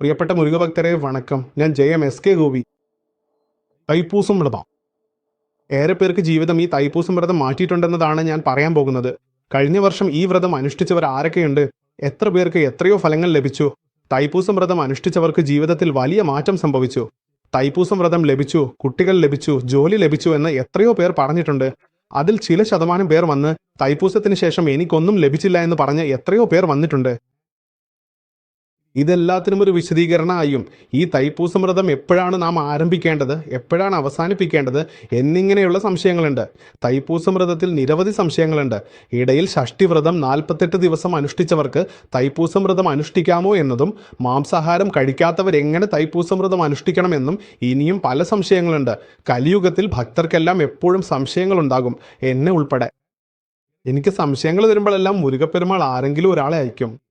പ്രിയപ്പെട്ട മുരുകഭക്തരെ വണക്കം. ഞാൻ ജയം എസ് കെ ഗോപി. തൈപ്പൂസം വ്രതം. ഏറെ പേർക്ക് ജീവിതം ഈ തൈപ്പൂസം വ്രതം മാറ്റിയിട്ടുണ്ടെന്നതാണ് ഞാൻ പറയാൻ പോകുന്നത്. കഴിഞ്ഞ വർഷം ഈ വ്രതം അനുഷ്ഠിച്ചവർ ആരൊക്കെയുണ്ട്? എത്ര പേർക്ക് എത്രയോ ഫലങ്ങൾ ലഭിച്ചു? തൈപ്പൂസം വ്രതം അനുഷ്ഠിച്ചവർക്ക് ജീവിതത്തിൽ വലിയ മാറ്റം സംഭവിച്ചു. തൈപ്പൂസം വ്രതം ലഭിച്ചു കുട്ടികൾ ലഭിച്ചു ജോലി ലഭിച്ചു എന്ന് എത്രയോ പേർ പറഞ്ഞിട്ടുണ്ട്. അതിൽ ചില ശതമാനം പേർ വന്ന് തൈപ്പൂസത്തിന് ശേഷം എനിക്കൊന്നും ലഭിച്ചില്ല എന്ന് പറഞ്ഞ് എത്രയോ പേർ വന്നിട്ടുണ്ട്. ഇതെല്ലാത്തിനും ഒരു വിശദീകരണമായും ഈ തൈപ്പൂസ വ്രതം എപ്പോഴാണ് നാം ആരംഭിക്കേണ്ടത്? എപ്പോഴാണ് അവസാനിപ്പിക്കേണ്ടത്? എന്നിങ്ങനെയുള്ള സംശയങ്ങളുണ്ട്. തൈപ്പൂസ വ്രതത്തിൽ നിരവധി സംശയങ്ങളുണ്ട്. ഇടയിൽ ഷഷ്ടിവ്രതം നാൽപ്പത്തെട്ട് ദിവസം അനുഷ്ഠിച്ചവർക്ക് തൈപ്പൂസ വ്രതം അനുഷ്ഠിക്കാമോ എന്നതും മാംസാഹാരം കഴിക്കാത്തവർ എങ്ങനെ തൈപ്പൂസ വ്രതം അനുഷ്ഠിക്കണമെന്നും ഇനിയും പല സംശയങ്ങളുണ്ട്. കലിയുഗത്തിൽ ഭക്തർക്കെല്ലാം എപ്പോഴും സംശയങ്ങളുണ്ടാകും. എന്നെ ഉൾപ്പെടെ. എനിക്ക് സംശയങ്ങൾ വരുമ്പോഴെല്ലാം മുരുകപ്പെരുമാൾ ആരെങ്കിലും ഒരാളെ അയക്കും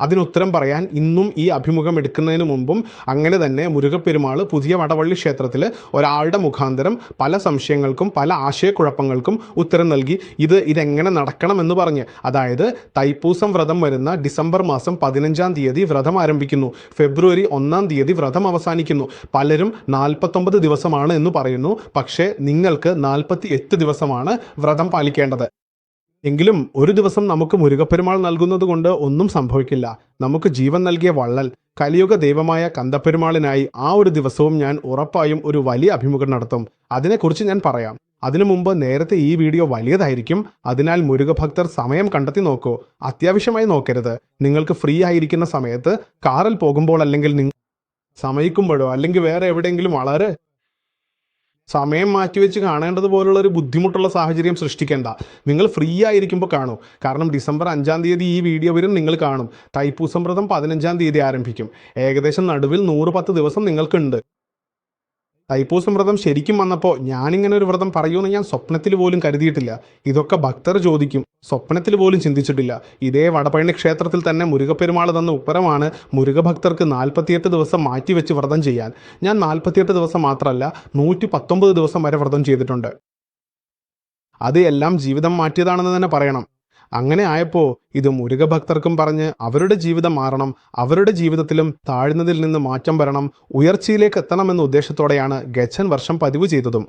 അതിനുത്തരം പറയാൻ ഇന്നും ഈ അഭിമുഖം എടുക്കുന്നതിന് മുമ്പും അങ്ങനെ തന്നെ മുരുകപ്പെരുമാൾ പുതിയ വടവള്ളി ക്ഷേത്രത്തിൽ ഒരാളുടെ മുഖാന്തരം പല സംശയങ്ങൾക്കും പല ആശയക്കുഴപ്പങ്ങൾക്കും ഉത്തരം നൽകി ഇത് ഇതെങ്ങനെ നടക്കണമെന്ന് പറഞ്ഞ്. അതായത് തൈപ്പൂസം വ്രതം വരുന്ന ഡിസംബർ മാസം പതിനഞ്ചാം തീയതി വ്രതം ആരംഭിക്കുന്നു. ഫെബ്രുവരി ഒന്നാം തീയതി വ്രതം അവസാനിക്കുന്നു. പലരും നാൽപ്പത്തൊമ്പത് ദിവസമാണ് എന്ന് പറയുന്നു. പക്ഷേ നിങ്ങൾക്ക് നാൽപ്പത്തി എട്ട് ദിവസമാണ് വ്രതം പാലിക്കേണ്ടത്. എങ്കിലും ഒരു ദിവസം നമുക്ക് മുരുകപ്പെരുമാൾ നൽകുന്നത് കൊണ്ട് ഒന്നും സംഭവിക്കില്ല. നമുക്ക് ജീവൻ നൽകിയ വള്ളൽ കലിയുഗ ദൈവമായ കന്തപ്പെരുമാളിനായി ആ ഒരു ദിവസവും ഞാൻ ഉറപ്പായും ഒരു വലിയ അഭിമുഖം നടത്തും. അതിനെക്കുറിച്ച് ഞാൻ പറയാം. അതിനു മുമ്പ് നേരത്തെ ഈ വീഡിയോ വലിയതായിരിക്കും. അതിനാൽ മുരുകഭക്തർ സമയം കണ്ടെത്തി നോക്കൂ. അത്യാവശ്യമായി നോക്കരുത്. നിങ്ങൾക്ക് ഫ്രീ ആയിരിക്കുന്ന സമയത്ത് കാറിൽ പോകുമ്പോൾ അല്ലെങ്കിൽ നിങ്ങൾ സമയിക്കുമ്പോഴോ അല്ലെങ്കിൽ വേറെ എവിടെയെങ്കിലും വളരെ സമയം മാറ്റിവെച്ച് കാണേണ്ടത് പോലുള്ള ഒരു ബുദ്ധിമുട്ടുള്ള സാഹചര്യം സൃഷ്ടിക്കേണ്ട. നിങ്ങൾ ഫ്രീ ആയിരിക്കുമ്പോൾ കാണൂ. കാരണം ഡിസംബർ അഞ്ചാം തീയതി ഈ വീഡിയോ വരും നിങ്ങൾ കാണും. തൈപ്പൂസം വ്രതം പതിനഞ്ചാം തീയതി ആരംഭിക്കും. ഏകദേശം നടുവിൽ നൂറ് പത്ത് ദിവസം നിങ്ങൾക്കുണ്ട്. തൈപ്പൂസം വ്രതം ശരിക്കും വന്നപ്പോൾ ഞാനിങ്ങനെ ഒരു വ്രതം പറയുമെന്ന് ഞാൻ സ്വപ്നത്തിൽ പോലും കരുതിയിട്ടില്ല. ഇതൊക്കെ ഭക്തർ ചോദിക്കും. സ്വപ്നത്തിൽ പോലും ചിന്തിച്ചിട്ടില്ല. ഇതേ വടപഴനി ക്ഷേത്രത്തിൽ തന്നെ മുരുകപ്പെരുമാൾ തന്ന ഉപ്പരമാണ് മുരുകഭക്തർക്ക് നാൽപ്പത്തിയെട്ട് ദിവസം മാറ്റിവെച്ച് വ്രതം ചെയ്യാൻ. ഞാൻ നാൽപ്പത്തിയെട്ട് ദിവസം മാത്രമല്ല നൂറ്റി പത്തൊമ്പത് ദിവസം വരെ വ്രതം ചെയ്തിട്ടുണ്ട്. അത് എല്ലാം ജീവിതം മാറ്റിയതാണെന്ന് തന്നെ പറയണം. അങ്ങനെ ആയപ്പോൾ ഇത് മുരുക ഭക്തർക്കും പറഞ്ഞ് അവരുടെ ജീവിതം മാറണം അവരുടെ ജീവിതത്തിലും താഴ്ന്നതിൽ നിന്ന് മാറ്റം വരണം ഉയർച്ചയിലേക്ക് എത്തണമെന്ന ഉദ്ദേശത്തോടെയാണ് ഗച്ഛൻ വർഷം പതിവ് ചെയ്തതും.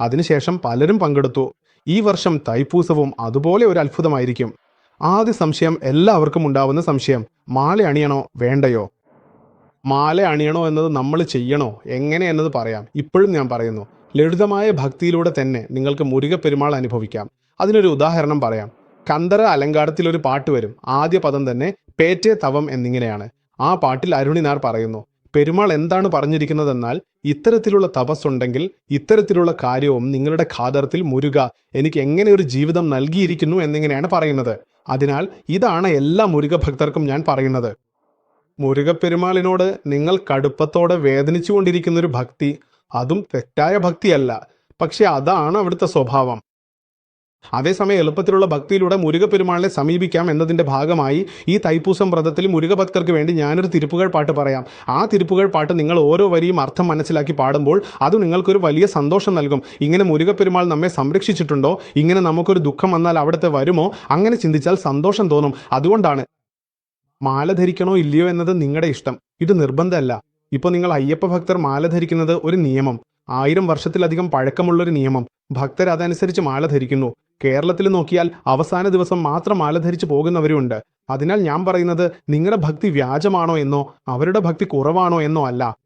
അതിനുശേഷം പലരും പങ്കെടുത്തു. ഈ വർഷം തൈപ്പൂസവും അതുപോലെ ഒരു അത്ഭുതമായിരിക്കും. ആദ്യ സംശയം എല്ലാവർക്കും ഉണ്ടാവുന്ന സംശയം മാല അണിയണോ വേണ്ടയോ? മാല അണിയണോ എന്നത് നമ്മൾ ചെയ്യണോ എങ്ങനെ എന്നത് പറയാം ഇപ്പോഴും ഞാൻ പറയുന്നു. ലളിതമായ ഭക്തിയിലൂടെ തന്നെ നിങ്ങൾക്ക് മുരുക പെരുമാൾ അനുഭവിക്കാം. അതിനൊരു ഉദാഹരണം പറയാം. കന്തര അലങ്കാരത്തിൽ ഒരു പാട്ട് വരും. ആദ്യ പദം തന്നെ പേറ്റേ തവം എന്നിങ്ങനെയാണ്. ആ പാട്ടിൽ അരുണിനാർ പറയുന്നു പെരുമാൾ എന്താണ് പറഞ്ഞിരിക്കുന്നതെന്നാൽ ഇത്തരത്തിലുള്ള തപസ്സുണ്ടെങ്കിൽ ഇത്തരത്തിലുള്ള കാര്യവും നിങ്ങളുടെ ഖാദർത്തിൽ മുരുക എനിക്ക് എങ്ങനെ ഒരു ജീവിതം നൽകിയിരിക്കുന്നു എന്നിങ്ങനെയാണ് പറയുന്നത്. അതിനാൽ ഇതാണ് എല്ലാ മുരുക ഭക്തർക്കും ഞാൻ പറയുന്നത്. മുരുകപ്പെരുമാളിനോട് നിങ്ങൾ കടുപ്പത്തോടെ വേദനിച്ചുകൊണ്ടിരിക്കുന്ന ഒരു ഭക്തി അതും തെറ്റായ ഭക്തിയല്ല. പക്ഷെ അതാണ് അവിടുത്തെ സ്വഭാവം. അതേസമയം എളുപ്പത്തിലുള്ള ഭക്തിയിലൂടെ മുരുക പെരുമാളിനെ സമീപിക്കാം എന്നതിന്റെ ഭാഗമായി ഈ തൈപ്പൂസം വ്രതത്തിൽ മുരുക ഭക്തർക്ക് വേണ്ടി ഞാനൊരു തിരുപ്പുകൾ പാട്ട് പറയാം. ആ തിരുപ്പുകൾ പാട്ട് നിങ്ങൾ ഓരോ വരിയും അർത്ഥം മനസ്സിലാക്കി പാടുമ്പോൾ അത് നിങ്ങൾക്കൊരു വലിയ സന്തോഷം നൽകും. ഇങ്ങനെ മുരുക പെരുമാൾ നമ്മെ സംരക്ഷിച്ചിട്ടുണ്ടോ? ഇങ്ങനെ നമുക്കൊരു ദുഃഖം വന്നാൽ അവിടുത്തെ വരുമോ? അങ്ങനെ ചിന്തിച്ചാൽ സന്തോഷം തോന്നും. അതുകൊണ്ടാണ് മാല ധരിക്കണോ ഇല്ലയോ എന്നത് നിങ്ങളുടെ ഇഷ്ടം. ഇത് നിർബന്ധമല്ല. ഇപ്പോൾ നിങ്ങൾ അയ്യപ്പ ഭക്തർ മാല ധരിക്കുന്നത് ഒരു നിയമം. ആയിരം വർഷത്തിലധികം പഴക്കമുള്ളൊരു നിയമം. ഭക്തർ അതനുസരിച്ച് മാല ധരിക്കുന്നു. കേരളത്തിൽ നോക്കിയാൽ അവസാന ദിവസം മാത്രം മാല ധരിച്ച് പോകുന്നവരുണ്ട്. അതിനാൽ ഞാൻ പറയുന്നത് നിങ്ങളുടെ ഭക്തി വ്യാജമാണോ എന്നോ അവരുടെ ഭക്തി കുറവാണോ എന്നോ അല്ല.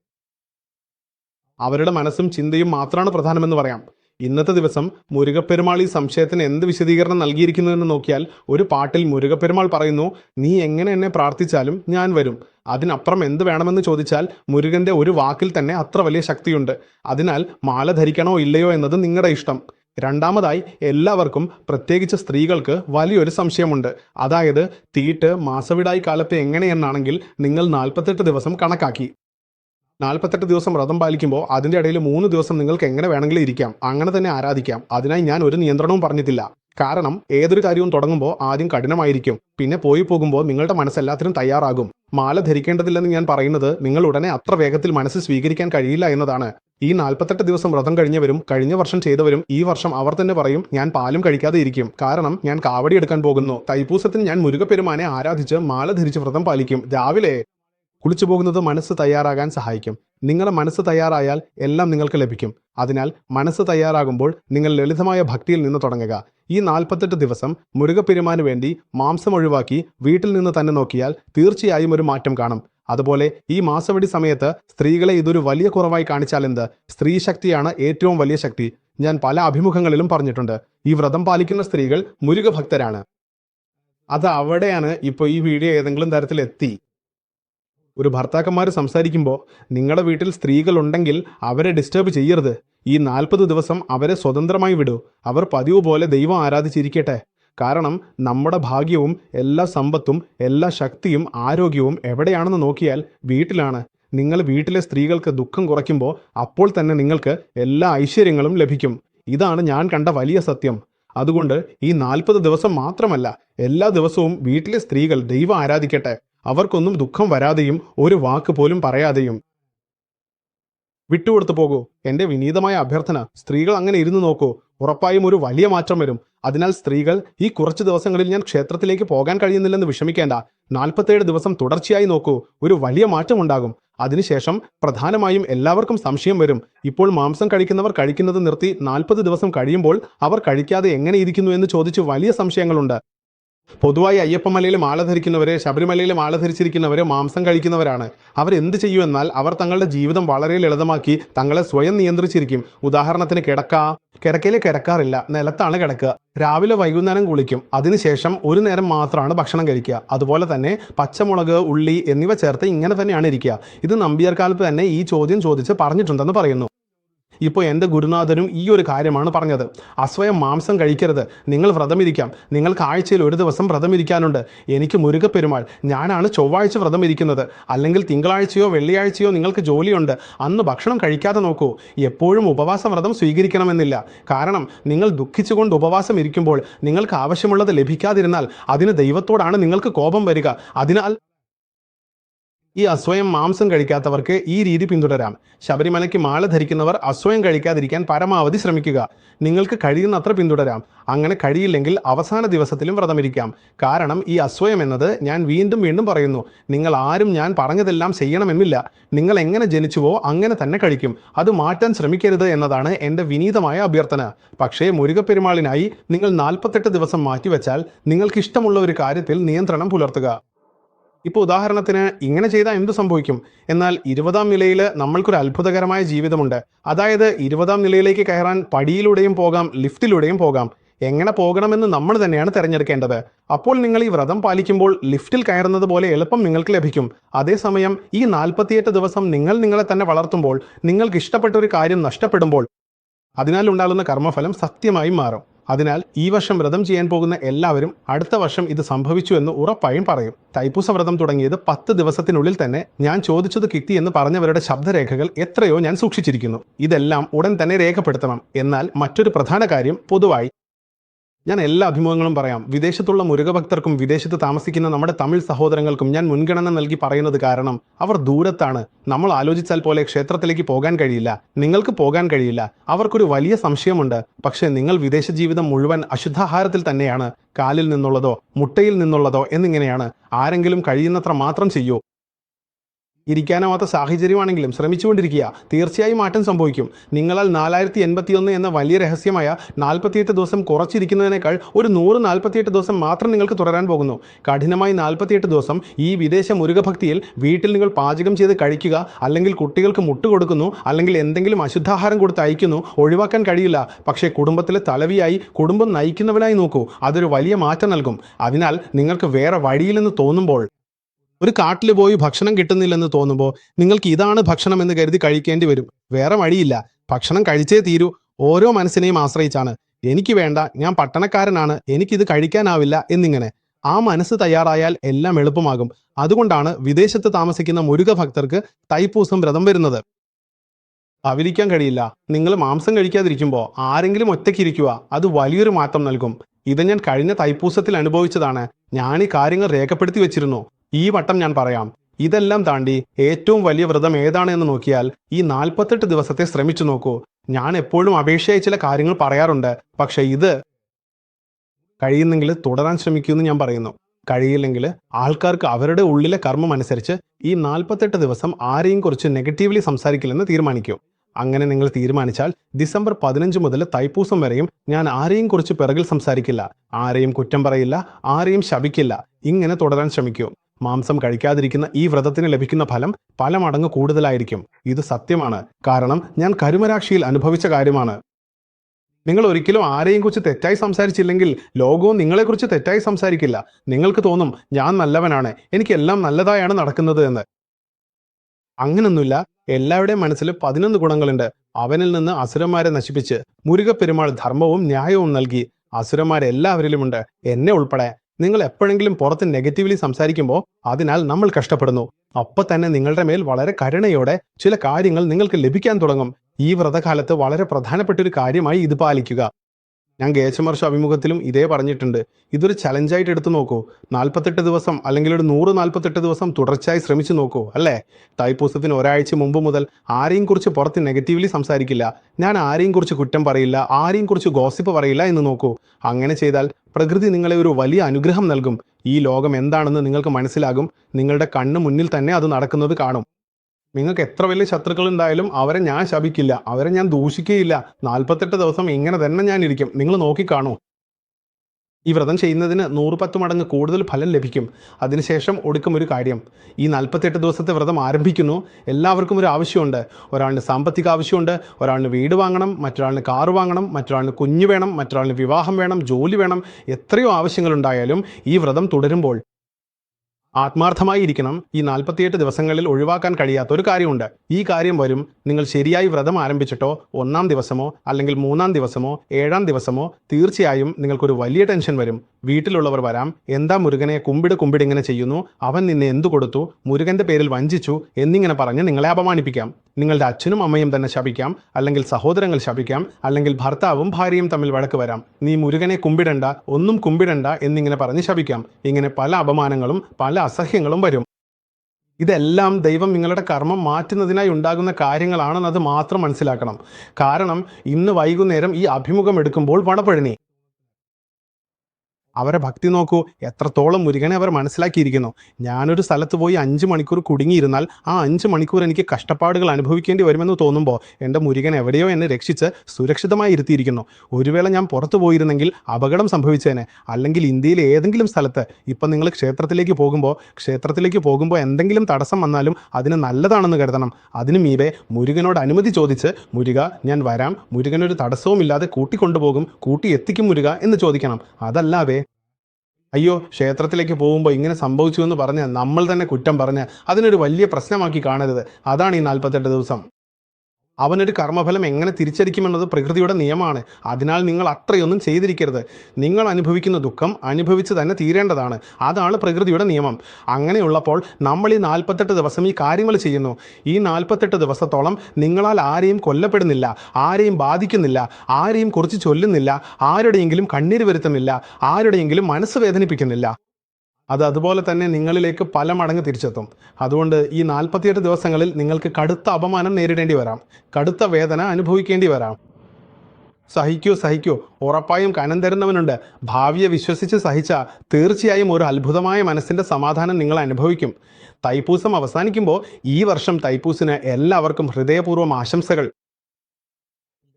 അവരുടെ മനസ്സും ചിന്തയും മാത്രമാണ് പ്രധാനമെന്ന് പറയാം. ഇന്നത്തെ ദിവസം മുരുകപ്പെരുമാൾ ഈ സംശയത്തിന് എന്ത് വിശദീകരണം നൽകിയിരിക്കുന്നു എന്ന് നോക്കിയാൽ ഒരു പാട്ടിൽ മുരുകപ്പെരുമാൾ പറയുന്നു നീ എങ്ങനെ എന്നെ പ്രാർത്ഥിച്ചാലും ഞാൻ വരും. അതിനപ്പുറം എന്ത് വേണമെന്ന് ചോദിച്ചാൽ മുരുകന്റെ ഒരു വാക്കിൽ തന്നെ അത്ര വലിയ ശക്തിയുണ്ട്. അതിനാൽ മാല ധരിക്കണോ ഇല്ലയോ എന്നത് നിങ്ങളുടെ ഇഷ്ടം. രണ്ടാമതായി എല്ലാവർക്കും പ്രത്യേകിച്ച് സ്ത്രീകൾക്ക് വലിയൊരു സംശയമുണ്ട്. അതായത് തീറ്റ് മാസവിടായി കാലത്ത് എങ്ങനെയെന്നാണെങ്കിൽ നിങ്ങൾ നാൽപ്പത്തെട്ട് ദിവസം കണക്കാക്കി. നാൽപ്പത്തെട്ട് ദിവസം വ്രതം പാലിക്കുമ്പോൾ അതിന്റെ ഇടയിൽ മൂന്ന് ദിവസം നിങ്ങൾക്ക് എങ്ങനെ വേണമെങ്കിലും ഇരിക്കാം. അങ്ങനെ തന്നെ ആരാധിക്കാം. അതിനായി ഞാൻ ഒരു നിയന്ത്രണവും പറഞ്ഞിട്ടില്ല. കാരണം ഏതൊരു കാര്യവും തുടങ്ങുമ്പോൾ ആദ്യം കഠിനമായിരിക്കും. പിന്നെ പോയി പോകുമ്പോൾ നിങ്ങളുടെ മനസ്സെല്ലാത്തിനും തയ്യാറാകും. മാല ധരിക്കേണ്ടതില്ലെന്ന് ഞാൻ പറയുന്നത് നിങ്ങൾ ഉടനെ അത്ര വേഗത്തിൽ മനസ്സ് സ്വീകരിക്കാൻ കഴിയില്ല എന്നതാണ്. ഈ നാൽപ്പത്തെട്ട് ദിവസം വ്രതം കഴിഞ്ഞവരും കഴിഞ്ഞ വർഷം ചെയ്തവരും ഈ വർഷം അവർ തന്നെ പറയും ഞാൻ പാലും കഴിക്കാതെ ഇരിക്കും. കാരണം ഞാൻ കാവടി എടുക്കാൻ പോകുന്നു. തൈപ്പൂസത്തിന് ഞാൻ മുരുകപ്പെരുമാനെ ആരാധിച്ച് മാല ധരിച്ച് വ്രതം പാലിക്കും. രാവിലെ കുളിച്ചു പോകുന്നത് മനസ്സ് തയ്യാറാകാൻ സഹായിക്കും. നിങ്ങളുടെ മനസ്സ് തയ്യാറായാൽ എല്ലാം നിങ്ങൾക്ക് ലഭിക്കും. അതിനാൽ മനസ്സ് തയ്യാറാകുമ്പോൾ നിങ്ങൾ ലളിതമായ ഭക്തിയിൽ നിന്ന് തുടങ്ങുക. ഈ നാൽപ്പത്തെട്ട് ദിവസം മുരുകപ്പെരുമാന് വേണ്ടി മാംസം ഒഴിവാക്കി വീട്ടിൽ നിന്ന് തന്നെ നോക്കിയാൽ തീർച്ചയായും ഒരു മാറ്റം കാണും. അതുപോലെ ഈ മാസവിടി സമയത്ത് സ്ത്രീകളെ ഇതൊരു വലിയ കുറവായി കാണിച്ചാൽ എന്ത്? സ്ത്രീ ശക്തിയാണ് ഏറ്റവും വലിയ ശക്തി. ഞാൻ പല അഭിമുഖങ്ങളിലും പറഞ്ഞിട്ടുണ്ട്. ഈ വ്രതം പാലിക്കുന്ന സ്ത്രീകൾ മുരുക ഭക്തരാണ്. അത് അവിടെയാണ് ഇപ്പോൾ ഈ വീഡിയോ ഏതെങ്കിലും തരത്തിൽ എത്തി. ഒരു ഭർത്താക്കന്മാർ സംസാരിക്കുമ്പോൾ നിങ്ങളുടെ വീട്ടിൽ സ്ത്രീകളുണ്ടെങ്കിൽ അവരെ ഡിസ്റ്റർബ് ചെയ്യരുത്. ഈ നാൽപ്പത് ദിവസം അവരെ സ്വതന്ത്രമായി വിടൂ. അവർ പതിവ് പോലെ ദൈവം ആരാധിച്ചിരിക്കട്ടെ. കാരണം നമ്മുടെ ഭാഗ്യവും എല്ലാ സമ്പത്തും എല്ലാ ശക്തിയും ആരോഗ്യവും എവിടെയാണെന്ന് നോക്കിയാൽ വീട്ടിലാണ്. നിങ്ങൾ വീട്ടിലെ സ്ത്രീകൾക്ക് ദുഃഖം കുറയ്ക്കുമ്പോൾ അപ്പോൾ തന്നെ നിങ്ങൾക്ക് എല്ലാ ഐശ്വര്യങ്ങളും ലഭിക്കും. ഇതാണ് ഞാൻ കണ്ട വലിയ സത്യം. അതുകൊണ്ട് ഈ നാൽപ്പത് ദിവസം മാത്രമല്ല എല്ലാ ദിവസവും വീട്ടിലെ സ്ത്രീകൾ ദൈവം ആരാധിക്കട്ടെ. അവർക്കൊന്നും ദുഃഖം വരാതെയും ഒരു വാക്ക് പോലും പറയാതെയും വിട്ടുകൊടുത്തു പോകൂ. എന്റെ വിനീതമായ അഭ്യർത്ഥന സ്ത്രീകൾ അങ്ങനെ ഇരുന്ന് നോക്കൂ. ഉറപ്പായും ഒരു വലിയ മാറ്റം വരും. അതിനാൽ സ്ത്രീകൾ ഈ കുറച്ച് ദിവസങ്ങളിൽ ഞാൻ ക്ഷേത്രത്തിലേക്ക് പോകാൻ കഴിയുന്നില്ലെന്ന് വിഷമിക്കേണ്ട. നാൽപ്പത്തേഴ് ദിവസം തുടർച്ചയായി നോക്കൂ. ഒരു വലിയ മാറ്റം ഉണ്ടാകും. അതിനുശേഷം പ്രധാനമായും എല്ലാവർക്കും സംശയം വരും. ഇപ്പോൾ മാംസം കഴിക്കുന്നവർ കഴിക്കുന്നത് നിർത്തി നാൽപ്പത് ദിവസം കഴിയുമ്പോൾ അവർ കഴിക്കാതെ എങ്ങനെ ഇരിക്കുന്നു എന്ന് ചോദിച്ച് വലിയ സംശയങ്ങളുണ്ട്. പൊതുവായി അയ്യപ്പമലയിലും മാല ധരിക്കുന്നവരെ ശബരിമലയിലും മാല ധരിച്ചിരിക്കുന്നവരെ മാംസം കഴിക്കുന്നവരാണ്. അവർ എന്ത് ചെയ്യുമെന്നാൽ അവർ തങ്ങളുടെ ജീവിതം വളരെ ലളിതമാക്കി തങ്ങളെ സ്വയം നിയന്ത്രിച്ചിരിക്കും. ഉദാഹരണത്തിന് കിടക്ക. കിടക്കയിൽ കിടക്കാറില്ല. നിലത്താണ് കിടക്കുക. രാവിലെ വൈകുന്നേരം കുളിക്കും. അതിനുശേഷം ഒരു നേരം മാത്രമാണ് ഭക്ഷണം കഴിക്കുക. അതുപോലെ തന്നെ പച്ചമുളക് ഉള്ളി എന്നിവ ചേർത്ത് ഇങ്ങനെ തന്നെയാണ് ഇരിക്കുക. ഇത് നമ്പിയർക്കാലത്ത് തന്നെ ഈ ചോദ്യം ചോദിച്ച് പറഞ്ഞിട്ടുണ്ടെന്ന് പറയുന്നു. ഇപ്പോൾ എന്റെ ഗുരുനാഥനും ഈ ഒരു കാര്യമാണ് പറഞ്ഞത്. അസ്വയം മാംസം കഴിക്കരുത്. നിങ്ങൾ വ്രതമിരിക്കാം. നിങ്ങൾക്ക് ആഴ്ചയിൽ ഒരു ദിവസം വ്രതമിരിക്കാനുണ്ട്. എനിക്ക് മുരുക പെരുമാൾ ഞാനാണ് ചൊവ്വാഴ്ച വ്രതമിരിക്കുന്നത്. അല്ലെങ്കിൽ തിങ്കളാഴ്ചയോ വെള്ളിയാഴ്ചയോ നിങ്ങൾക്ക് ജോലിയുണ്ട്. അന്ന് ഭക്ഷണം കഴിക്കാതെ നോക്കൂ. എപ്പോഴും ഉപവാസ വ്രതം സ്വീകരിക്കണമെന്നില്ല. കാരണം നിങ്ങൾ ദുഃഖിച്ചുകൊണ്ട് ഉപവാസം ഇരിക്കുമ്പോൾ നിങ്ങൾക്ക് ആവശ്യമുള്ളത് ലഭിക്കാതിരുന്നാൽ അതിന് ദൈവത്തോടാണ് നിങ്ങൾക്ക് കോപം വരിക. അതിനാൽ ഈ അസ്വയം മാംസം കഴിക്കാത്തവർക്ക് ഈ രീതി പിന്തുടരാം. ശബരിമലയ്ക്ക് മാല ധരിക്കുന്നവർ അസ്വയം കഴിക്കാതിരിക്കാൻ പരമാവധി ശ്രമിക്കുക. നിങ്ങൾക്ക് കഴിയുന്നത്ര പിന്തുടരാം. അങ്ങനെ കഴിയില്ലെങ്കിൽ അവസാന ദിവസത്തിലും വ്രതമിരിക്കാം. കാരണം ഈ അസ്വയം എന്നത് ഞാൻ വീണ്ടും വീണ്ടും പറയുന്നു. നിങ്ങൾ ആരും ഞാൻ പറഞ്ഞതെല്ലാം ചെയ്യണമെന്നില്ല. നിങ്ങൾ എങ്ങനെ ജനിച്ചുവോ അങ്ങനെ തന്നെ കഴിക്കും. അത് മാറ്റാൻ ശ്രമിക്കരുത് എന്നതാണ് എന്റെ വിനീതമായ അഭ്യർത്ഥന. പക്ഷേ മുരുകപ്പെരുമാളിനായി നിങ്ങൾ നാൽപ്പത്തെട്ട് ദിവസം മാറ്റിവെച്ചാൽ നിങ്ങൾക്ക് ഇഷ്ടമുള്ള ഒരു കാര്യത്തിൽ നിയന്ത്രണം പുലർത്തുക. ഇപ്പോൾ ഉദാഹരണത്തിന് ഇങ്ങനെ ചെയ്താൽ എന്ത് സംഭവിക്കും? എന്നാൽ ഇരുപതാം നിലയിൽ നമ്മൾക്കൊരു അത്ഭുതകരമായ ജീവിതമുണ്ട്. അതായത് ഇരുപതാം നിലയിലേക്ക് കയറാൻ പടിയിലൂടെയും പോകാം ലിഫ്റ്റിലൂടെയും പോകാം. എങ്ങനെ പോകണമെന്ന് നമ്മൾ തന്നെയാണ് തിരഞ്ഞെടുക്കേണ്ടത്. അപ്പോൾ നിങ്ങൾ ഈ വ്രതം പാലിക്കുമ്പോൾ ലിഫ്റ്റിൽ കയറുന്നത് പോലെ എളുപ്പം നിങ്ങൾക്ക് ലഭിക്കും. അതേസമയം ഈ നാൽപ്പത്തിയെട്ട് ദിവസം നിങ്ങൾ നിങ്ങളെ തന്നെ വളർത്തുമ്പോൾ നിങ്ങൾക്ക് ഇഷ്ടപ്പെട്ട ഒരു കാര്യം നഷ്ടപ്പെടുമ്പോൾ അതിനാൽ ഉണ്ടാകുന്ന കർമ്മഫലം സത്യമായി മാറും. അതിനാൽ ഈ വർഷം വ്രതം ചെയ്യാൻ പോകുന്ന എല്ലാവരും അടുത്ത വർഷം ഇത് സംഭവിച്ചു എന്ന് ഉറപ്പായും പറയും. തൈപ്പൂസ വ്രതം തുടങ്ങിയത് പത്ത് ദിവസത്തിനുള്ളിൽ തന്നെ ഞാൻ ചോദിച്ചത് കിട്ടി എന്ന് പറഞ്ഞവരുടെ ശബ്ദരേഖകൾ എത്രയോ ഞാൻ സൂക്ഷിച്ചിരിക്കുന്നു. ഇതെല്ലാം ഉടൻ തന്നെ രേഖപ്പെടുത്തണം. എന്നാൽ മറ്റൊരു പ്രധാന കാര്യം പൊതുവായി ഞാൻ എല്ലാ അഭിമുഖങ്ങളും പറയാം. വിദേശത്തുള്ള മുരുകഭക്തർക്കും വിദേശത്ത് താമസിക്കുന്ന നമ്മുടെ തമിഴ് സഹോദരങ്ങൾക്കും ഞാൻ മുൻഗണന നൽകി പറയുന്നത് കാരണം അവർ ദൂരത്താണ്. നമ്മൾ ആലോചിച്ചാൽ പോലെ ക്ഷേത്രത്തിലേക്ക് പോകാൻ കഴിയില്ല. നിങ്ങൾക്ക് പോകാൻ കഴിയില്ല. അവർക്കൊരു വലിയ സംശയമുണ്ട്. പക്ഷേ നിങ്ങൾ വിദേശ ജീവിതം മുഴുവൻ അശുദ്ധാഹാരത്തിൽ തന്നെയാണ്. കാലിൽ നിന്നുള്ളതോ മുട്ടയിൽ നിന്നുള്ളതോ എന്നിങ്ങനെയാണ്. ആരെങ്കിലും കഴിയുന്നത്ര മാത്രം ചെയ്യൂ. ഇരിക്കാനാവാത്ത സാഹചര്യമാണെങ്കിലും ശ്രമിച്ചുകൊണ്ടിരിക്കുക. തീർച്ചയായും മാറ്റം സംഭവിക്കും. നിങ്ങളാൽ നാലായിരത്തി എൺപത്തിയൊന്ന് എന്ന വലിയ രഹസ്യമായ നാൽപ്പത്തിയെട്ട് ദിവസം കുറച്ചിരിക്കുന്നതിനേക്കാൾ ഒരു നൂറ് നാൽപ്പത്തിയെട്ട് ദിവസം മാത്രം നിങ്ങൾക്ക് തുടരാൻ പോകുന്നു. കഠിനമായി നാൽപ്പത്തിയെട്ട് ദിവസം ഈ വിദേശ മുരുകഭക്തിയിൽ വീട്ടിൽ നിങ്ങൾ പാചകം ചെയ്ത് കഴിക്കുക അല്ലെങ്കിൽ കുട്ടികൾക്ക് മുട്ട് കൊടുക്കുന്നു അല്ലെങ്കിൽ എന്തെങ്കിലും അശുദ്ധാഹാരം കൊടുത്ത് അയക്കുന്നു ഒഴിവാക്കാൻ കഴിയില്ല. പക്ഷേ കുടുംബത്തിലെ തലവിയായി കുടുംബം നയിക്കുന്നവനായി നോക്കൂ. അതൊരു വലിയ മാറ്റം നൽകും. അതിനാൽ നിങ്ങൾക്ക് വേറെ വഴിയില്ലെന്ന് തോന്നുമ്പോൾ ഒരു കാട്ടിൽ പോയി ഭക്ഷണം കിട്ടുന്നില്ലെന്ന് തോന്നുമ്പോൾ നിങ്ങൾക്ക് ഇതാണ് ഭക്ഷണം എന്ന് കരുതി കഴിക്കേണ്ടി വരും. വേറെ വഴിയില്ല. ഭക്ഷണം കഴിച്ചേ തീരൂ. ഓരോ മനസ്സിനെയും ആശ്രയിച്ചാണ്. എനിക്ക് വേണ്ട ഞാൻ പട്ടണക്കാരനാണ് എനിക്കിത് കഴിക്കാനാവില്ല എന്നിങ്ങനെ. ആ മനസ്സ് തയ്യാറായാൽ എല്ലാം എളുപ്പമാകും. അതുകൊണ്ടാണ് വിദേശത്ത് താമസിക്കുന്ന മുരുക ഭക്തർക്ക് തൈപ്പൂസം വ്രതം വരുന്നത്. അവിരിക്കാൻ കഴിയില്ല. നിങ്ങൾ മാംസം കഴിക്കാതിരിക്കുമ്പോൾ ആരെങ്കിലും ഒറ്റയ്ക്കിരിക്കുക അത് വലിയൊരു മാറ്റം നൽകും. ഇത് ഞാൻ കഴിഞ്ഞ തൈപ്പൂസത്തിൽ അനുഭവിച്ചതാണ്. ഞാൻ ഈ കാര്യങ്ങൾ രേഖപ്പെടുത്തി വെച്ചിരുന്നു. ഈ വട്ടം ഞാൻ പറയാം. ഇതെല്ലാം താണ്ടി ഏറ്റവും വലിയ വ്രതം ഏതാണ് എന്ന് നോക്കിയാൽ ഈ നാൽപ്പത്തെട്ട് ദിവസത്തെ ശ്രമിച്ചു നോക്കൂ. ഞാൻ എപ്പോഴും അപേക്ഷയായി ചില കാര്യങ്ങൾ പറയാറുണ്ട്. പക്ഷെ ഇത് കഴിയുന്നെങ്കിൽ തുടരാൻ ശ്രമിക്കൂ എന്ന് ഞാൻ പറയുന്നു. കഴിയില്ലെങ്കിൽ ആൾക്കാർക്ക് അവരുടെ ഉള്ളിലെ കർമ്മം അനുസരിച്ച് ഈ നാൽപ്പത്തെട്ട് ദിവസം ആരെയും കുറിച്ച് നെഗറ്റീവ്ലി സംസാരിക്കില്ലെന്ന് തീരുമാനിക്കൂ. അങ്ങനെ നിങ്ങൾ തീരുമാനിച്ചാൽ ഡിസംബർ പതിനഞ്ച് മുതൽ തൈപ്പൂസം വരെയും ഞാൻ ആരെയും കുറിച്ച് പിറകിൽ സംസാരിക്കില്ല. ആരെയും കുറ്റം പറയില്ല ആരെയും ശപിക്കില്ല. ഇങ്ങനെ തുടരാൻ ശ്രമിക്കൂ. മാംസം കഴിക്കാതിരിക്കുന്ന ഈ വ്രതത്തിന് ലഭിക്കുന്ന ഫലം പല മടങ്ങ് കൂടുതലായിരിക്കും. ഇത് സത്യമാണ്. കാരണം ഞാൻ കരുമരാക്ഷിയിൽ അനുഭവിച്ച കാര്യമാണ്. നിങ്ങൾ ഒരിക്കലും ആരെയും കുറിച്ച് തെറ്റായി സംസാരിച്ചില്ലെങ്കിൽ ലോകവും നിങ്ങളെക്കുറിച്ച് തെറ്റായി സംസാരിക്കില്ല. നിങ്ങൾക്ക് തോന്നും ഞാൻ നല്ലവനാണ്. എനിക്കെല്ലാം നല്ലതായാണ് നടക്കുന്നത് എന്ന്. അങ്ങനൊന്നുമില്ല. എല്ലാവരുടെയും മനസ്സിൽ പതിനൊന്ന് ഗുണങ്ങളുണ്ട്. അവനിൽ നിന്ന് അസുരന്മാരെ നശിപ്പിച്ച് മുരുകപ്പെരുമാൾ ധർമ്മവും ന്യായവും നൽകി. അസുരന്മാരെല്ലാവരിലുമുണ്ട്. എന്നെ ഉൾപ്പെടെ. നിങ്ങൾ എപ്പോഴെങ്കിലും പുറത്ത് നെഗറ്റീവ്ലി സംസാരിക്കുമ്പോൾ അതിനാൽ നമ്മൾ കഷ്ടപ്പെടുന്നു. അപ്പൊ തന്നെ നിങ്ങളുടെ മേൽ വളരെ കരുണയോടെ ചില കാര്യങ്ങൾ നിങ്ങൾക്ക് ലഭിക്കാൻ തുടങ്ങും. ഈ വ്രതകാലത്ത് വളരെ പ്രധാനപ്പെട്ട ഒരു കാര്യമായി ഇത് പാലിക്കുക. ഞാൻ ഗേച്ചമർഷ അഭിമുഖത്തിലും ഇതേ പറഞ്ഞിട്ടുണ്ട്. ഇതൊരു ചലഞ്ചായിട്ട് എടുത്തു നോക്കൂ. നാൽപ്പത്തെട്ട് ദിവസം അല്ലെങ്കിൽ ഒരു നൂറ് നാൽപ്പത്തെട്ട് ദിവസം തുടർച്ചയായി ശ്രമിച്ചു നോക്കൂ അല്ലേ? തായ്പൂസത്തിന് ഒരാഴ്ച മുമ്പ് മുതൽ ആരെയും കുറിച്ച് പുറത്ത് നെഗറ്റീവ്ലി സംസാരിക്കില്ല. ഞാൻ ആരെയും കുറിച്ച് കുറ്റം പറയില്ല ആരെയും കുറിച്ച് ഗോസിപ്പ് പറയില്ല എന്ന് നോക്കൂ. അങ്ങനെ ചെയ്താൽ പ്രകൃതി നിങ്ങളെ ഒരു വലിയ അനുഗ്രഹം നൽകും. ഈ ലോകം എന്താണെന്ന് നിങ്ങൾക്ക് മനസ്സിലാകും. നിങ്ങളുടെ കണ്ണ് മുന്നിൽ തന്നെ അത് നടക്കുന്നത് കാണും. നിങ്ങൾക്ക് എത്ര വലിയ ശത്രുക്കൾ ഉണ്ടായാലും അവരെ ഞാൻ ശപിക്കില്ല അവരെ ഞാൻ ദൂഷിക്കുകയില്ല. നാൽപ്പത്തെട്ട് ദിവസം ഇങ്ങനെ തന്നെ ഞാൻ ഇരിക്കും. നിങ്ങൾ നോക്കിക്കാണൂ ഈ വ്രതം ചെയ്യുന്നതിന് നൂറ് പത്ത് മടങ്ങ് കൂടുതൽ ഫലം ലഭിക്കും. അതിനുശേഷം ഒടുക്കം ഒരു കാര്യം. ഈ നാൽപ്പത്തെട്ട് ദിവസത്തെ വ്രതം ആരംഭിക്കുന്നു. എല്ലാവർക്കും ഒരു ആവശ്യമുണ്ട്. ഒരാളിന് സാമ്പത്തിക ആവശ്യമുണ്ട്. ഒരാളിന് വീട് വാങ്ങണം. മറ്റൊരാളിന് കാറ് വാങ്ങണം. മറ്റൊരാളിന് കുഞ്ഞ് വേണം. മറ്റൊരാളിന് വിവാഹം വേണം. ജോലി വേണം. എത്രയോ ആവശ്യങ്ങളുണ്ടായാലും ഈ വ്രതം തുടരുമ്പോൾ ആത്മാർത്ഥമായി ഇരിക്കണം ഈ നാൽപ്പത്തിയെട്ട് ദിവസങ്ങളിൽ ഒഴിവാക്കാൻ കഴിയാത്ത ഒരു കാര്യമുണ്ട്. ഈ കാര്യം വരും. നിങ്ങൾ ശരിയായി വ്രതം ആരംഭിച്ചിട്ടോ ഒന്നാം ദിവസമോ അല്ലെങ്കിൽ മൂന്നാം ദിവസമോ ഏഴാം ദിവസമോ തീർച്ചയായും നിങ്ങൾക്കൊരു വലിയ ടെൻഷൻ വരും. വീട്ടിലുള്ളവർ വരാം. എന്താ മുരുകനെ കുമ്പിട് കുമ്പിട് ഇങ്ങനെ ചെയ്യുന്നു? അവൻ നിന്നെ എന്തു കൊടുത്തു? മുരുകന്റെ പേരിൽ വഞ്ചിച്ചു എന്നിങ്ങനെ പറഞ്ഞ് നിങ്ങളെ അപമാനിപ്പിക്കാം. നിങ്ങളുടെ അച്ഛനും അമ്മയും തന്നെ ശപിക്കാം. അല്ലെങ്കിൽ സഹോദരങ്ങൾ ശപിക്കാം. അല്ലെങ്കിൽ ഭർത്താവും ഭാര്യയും തമ്മിൽ വഴക്ക് വരാം. നീ മുരുകനെ കുമ്പിടണ്ട ഒന്നും കുമ്പിടണ്ട എന്നിങ്ങനെ പറഞ്ഞ് ശപിക്കാം. ഇങ്ങനെ പല അപമാനങ്ങളും പല അസഹ്യങ്ങളും വരും. ഇതെല്ലാം ദൈവം നിങ്ങളുടെ കർമ്മം മാറ്റുന്നതിനായി ഉണ്ടാകുന്ന കാര്യങ്ങളാണെന്നത് മാത്രം മനസ്സിലാക്കണം. കാരണം ഇന്ന് വൈകുന്നേരം ഈ അഭിമുഖം എടുക്കുമ്പോൾ വടപഴനി അവരെ ഭക്തി നോക്കൂ. എത്രത്തോളം മുരുകനെ അവർ മനസ്സിലാക്കിയിരിക്കുന്നു. ഞാനൊരു സ്ഥലത്ത് പോയി അഞ്ച് മണിക്കൂർ കുടുങ്ങിയിരുന്നാൽ ആ അഞ്ച് മണിക്കൂർ എനിക്ക് കഷ്ടപ്പാടുകൾ അനുഭവിക്കേണ്ടി വരുമെന്ന് തോന്നുമ്പോൾ എന്റെ മുരുകൻ എവിടെയോ എന്നെ രക്ഷിച്ച് സുരക്ഷിതമായി ഇരുത്തിയിരിക്കുന്നു. ഒരു വേള ഞാൻ പുറത്തു പോയിരുന്നെങ്കിൽ അപകടം സംഭവിച്ചേനെ. അല്ലെങ്കിൽ ഇന്ത്യയിലെ ഏതെങ്കിലും സ്ഥലത്ത്. ഇപ്പം നിങ്ങൾ ക്ഷേത്രത്തിലേക്ക് പോകുമ്പോൾ ക്ഷേത്രത്തിലേക്ക് പോകുമ്പോൾ എന്തെങ്കിലും തടസ്സം വന്നാലും അതിന് നല്ലതാണെന്ന് കരുതണം. അതിനു മീതെ മുരുകനോട് അനുമതി ചോദിച്ച് മുരുക ഞാൻ വരാം. മുരുകനൊരു തടസ്സവുമില്ലാതെ കൂട്ടിക്കൊണ്ടുപോകും. കൂട്ടി എത്തിക്കും മുരുക എന്ന് ചോദിക്കണം. അതല്ലാതെ അയ്യോ ക്ഷേത്രത്തിലേക്ക് പോകുമ്പോൾ ഇങ്ങനെ സംഭവിച്ചു എന്ന് പറഞ്ഞ് നമ്മൾ തന്നെ കുറ്റം പറഞ്ഞ് അതിനൊരു വലിയ പ്രശ്നമാക്കി കാണരുത്. അതാണ് ഈ നാൽപ്പത്തെട്ട് ദിവസം. അവനൊരു കർമ്മഫലം എങ്ങനെ തിരിച്ചടിക്കുമെന്നത് പ്രകൃതിയുടെ നിയമമാണ്. അതിനാൽ നിങ്ങൾ അത്രയൊന്നും ചെയ്തിരിക്കരുത്. നിങ്ങൾ അനുഭവിക്കുന്ന ദുഃഖം അനുഭവിച്ച് തന്നെ തീരേണ്ടതാണ്. അതാണ് പ്രകൃതിയുടെ നിയമം. അങ്ങനെയുള്ളപ്പോൾ നമ്മൾ ഈ നാൽപ്പത്തെട്ട് ദിവസം ഈ കാര്യങ്ങൾ ചെയ്യുന്നു. ഈ നാൽപ്പത്തെട്ട് ദിവസത്തോളം നിങ്ങളാൽ ആരെയും കൊല്ലപ്പെടുന്നില്ല ആരെയും ബാധിക്കുന്നില്ല ആരെയും കുറിച്ച് ചൊല്ലുന്നില്ല ആരുടെയെങ്കിലും കണ്ണീര് വരുത്തുന്നില്ല ആരുടെയെങ്കിലും മനസ്സ് വേദനിപ്പിക്കുന്നില്ല. അത് അതുപോലെ തന്നെ നിങ്ങളിലേക്ക് പല മടങ്ങ് തിരിച്ചെത്തും. അതുകൊണ്ട് ഈ നാൽപ്പത്തിയെട്ട് ദിവസങ്ങളിൽ നിങ്ങൾക്ക് കടുത്ത അപമാനം നേരിടേണ്ടി വരാം. കടുത്ത വേദന അനുഭവിക്കേണ്ടി വരാം. സഹിക്കൂ സഹിക്കൂ. ഉറപ്പായും കനം തരുന്നവനുണ്ട്. ഭാവിയെ വിശ്വസിച്ച് സഹിച്ച തീർച്ചയായും ഒരു അത്ഭുതമായ മനസ്സിന്റെ സമാധാനം നിങ്ങൾ അനുഭവിക്കും. തൈപ്പൂസം അവസാനിക്കുമ്പോൾ ഈ വർഷം തൈപ്പൂസിന് എല്ലാവർക്കും ഹൃദയപൂർവം ആശംസകൾ.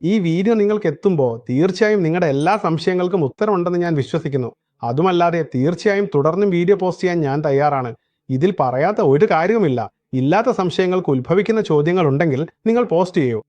ഈ വീഡിയോ നിങ്ങൾക്ക് എത്തുമ്പോൾ തീർച്ചയായും നിങ്ങളുടെ എല്ലാ സംശയങ്ങൾക്കും ഉത്തരമുണ്ടെന്ന് ഞാൻ വിശ്വസിക്കുന്നു. അതുമല്ലാതെ തീർച്ചയായും തുടർന്നും വീഡിയോ പോസ്റ്റ് ചെയ്യാൻ ഞാൻ തയ്യാറാണ്. ഇതിൽ പറയാത്ത ഒരു കാര്യവുമില്ല. ഇല്ലാത്ത സംശയങ്ങൾക്ക് ഉത്ഭവിക്കുന്ന ചോദ്യങ്ങൾ ഉണ്ടെങ്കിൽ നിങ്ങൾ പോസ്റ്റ് ചെയ്യൂ.